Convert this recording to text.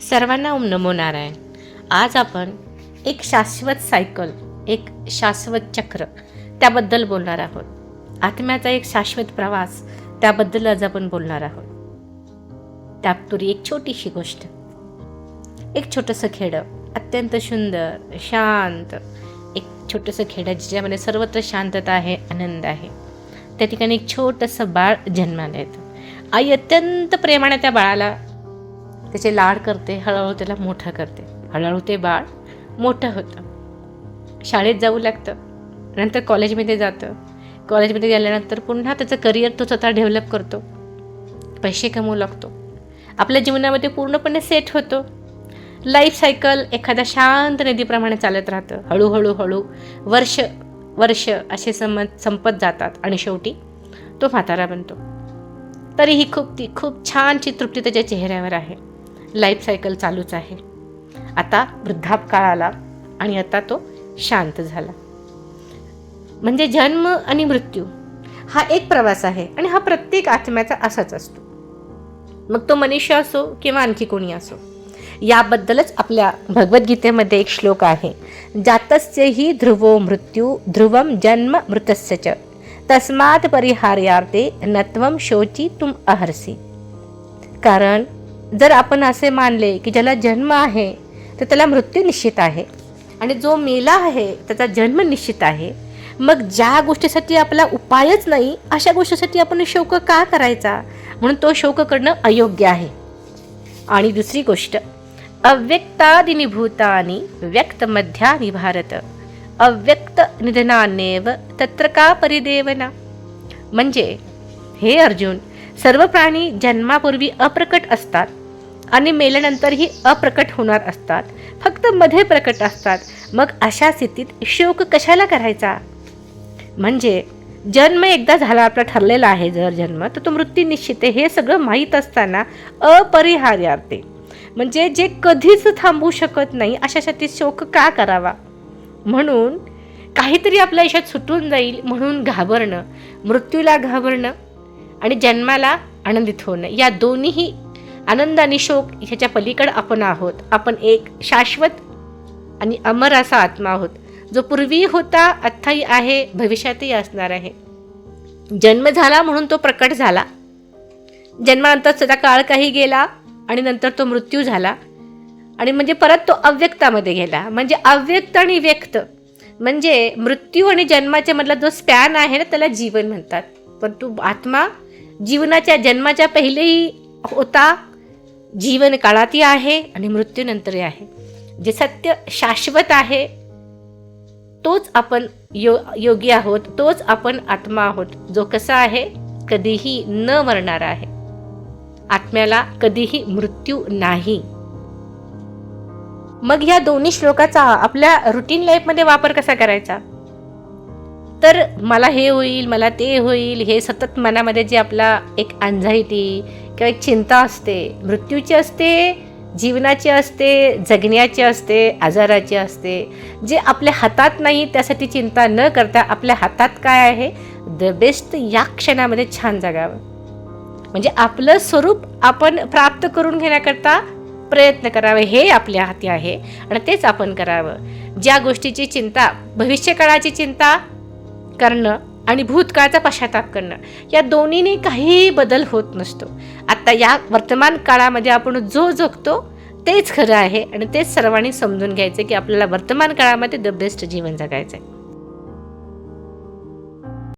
सर्वांना ओम नमो नारायण. आज आपण एक शाश्वत सायकल एक शाश्वत चक्र त्याबद्दल बोलणार आहोत. आत्म्याचा एक शाश्वत प्रवास त्याबद्दल आज आपण बोलणार आहोत. त्यापूर्वी एक छोटीशी गोष्ट. एक छोटंसं खेडं अत्यंत सुंदर शांत. एक छोटंसं खेडं ज्याच्यामध्ये सर्वत्र शांतता आहे आनंद आहे. त्या ठिकाणी एक छोटंसं बाळ जन्माला येतं. आई अत्यंत प्रेमाने त्या बाळाला त्याचे लाड करते हळूहळू त्याला मोठं करते. हळूहळू ते बाळ मोठं होतं. शाळेत जाऊ लागतं नंतर कॉलेजमध्ये जातं. कॉलेजमध्ये गेल्यानंतर पुन्हा त्याचं करिअर तो स्वतः डेव्हलप करतो. पैसे कमवू लागतो. आपल्या जीवनामध्ये पूर्णपणे सेट होतो. लाईफ सायकल एखाद्या शांत नदीप्रमाणे चालत राहतं. हळूहळू हळू वर्ष वर्ष असे सम संपत जातात आणि शेवटी तो म्हातारा बनतो. तरीही खूप ती खूप छानची तृप्ती त्याच्या चेहऱ्यावर आहे. लाईफ सायकल चालूच आहे. आता वृद्धापकाळ आला आणि आता तो शांत झाला. म्हणजे जन्म आणि मृत्यू हा एक प्रवास आहे आणि हा प्रत्येक आत्म्याचा असाच असतो. मग तो मनुष्य असो किंवा आणखी कोणी असो याबद्दलच आपल्या भगवद्गीतेमध्ये एक श्लोक आहे. जातस्य ही ध्रुवो मृत्यू ध्रुवम जन्म मृतस्य च. तस्मात परिहार्यार्थे नत्वम शोची तुम अहर्सी कारण जर आपण असे मानले की ज्याला जन्म आहे तर त्याला मृत्यू निश्चित आहे. आणि जो मेला आहे त्याचा जन्म निश्चित आहे. मग ज्या गोष्टीसाठी आपला उपायच नाही अशा गोष्टीसाठी आपण शोक का करायचा? म्हणून तो शोक करणं अयोग्य आहे. आणि दुसरी गोष्ट अव्यक्तादिनी भूतानी व्यक्तमध्यानि भारत. अव्यक्त निधनानेव तत्र का परिदेवना? म्हणजे हे अर्जुन सर्व प्राणी जन्मापूर्वी अप्रकट असतात. आणि मेल्यानंतरही अप्रकट होणार असतात. फक्त मध्ये प्रकट असतात. मग अशा स्थितीत शोक कशाला करायचा? म्हणजे जन्म एकदा झाला आपला ठरलेला आहे जर जन्म तर तो मृत्यू निश्चित आहे हे सगळं माहीत असताना अपरिहार्यार्थे म्हणजे जे कधीच थांबू शकत नाही अशासाठी शोक का करावा? म्हणून काहीतरी आपल्या आयुष्यात सुटून जाईल म्हणून घाबरणं मृत्यूला घाबरणं आणि जन्माला आनंदित होणं या दोन्हीही आनंद आणि शोक ह्याच्या पलीकडे आपण आहोत. आपण एक शाश्वत आणि अमर असा आत्मा आहोत जो पूर्वी होता आत्ताही आहे भविष्यातही असणार आहे. जन्म झाला म्हणून तो प्रकट झाला. जन्मानंतर त्याचा काळ काही गेला आणि नंतर तो मृत्यू झाला. आणि म्हणजे परत तो अव्यक्तामध्ये गेला. म्हणजे अव्यक्त आणि व्यक्त. म्हणजे मृत्यू आणि जन्माच्या मधला जो स्पॅन आहे ना त्याला जीवन म्हणतात. परंतु आत्मा जीवनाच्या जन्माच्या पहिलेही होता जीवन काळातही आहे आणि मृत्यूनंतरही आहे. जे सत्य शाश्वत आहे तोच आपण यो योगी आहोत तोच आपण आत्मा आहोत. जो कसा आहे कधीही न मरणारा आहे. आत्म्याला कधीही मृत्यू नाही. मग ह्या दोन्ही श्लोकाचा आपल्या रुटीन लाईफमध्ये वापर कसा करायचा? तर मला हे होईल मला ते होईल हे सतत मनामध्ये जे आपला एक अँझायटी किंवा एक चिंता असते मृत्यूची असते जीवनाची असते जगण्याची असते आजाराची असते जे आपल्या हातात नाही त्यासाठी चिंता न करता आपल्या हातात काय आहे? द बेस्ट या क्षणामध्ये छान जगावं. म्हणजे आपलं स्वरूप आपण प्राप्त करून घेण्याकरता प्रयत्न करावे हे आपल्या हाती आहे आणि तेच आपण करावं. ज्या गोष्टीची चिंता भविष्यकाळाची चिंता करणं आणि भूतकाळचा पश्चाताप करणं या दोन्हीने काहीही बदल होत नसतो. आत्ता या वर्तमान काळामध्ये आपण जो जगतो तेच खरं आहे आणि तेच सर्वांनी समजून घ्यायचं की आपल्याला वर्तमान काळामध्ये द बेस्ट जीवन जगायचं आहे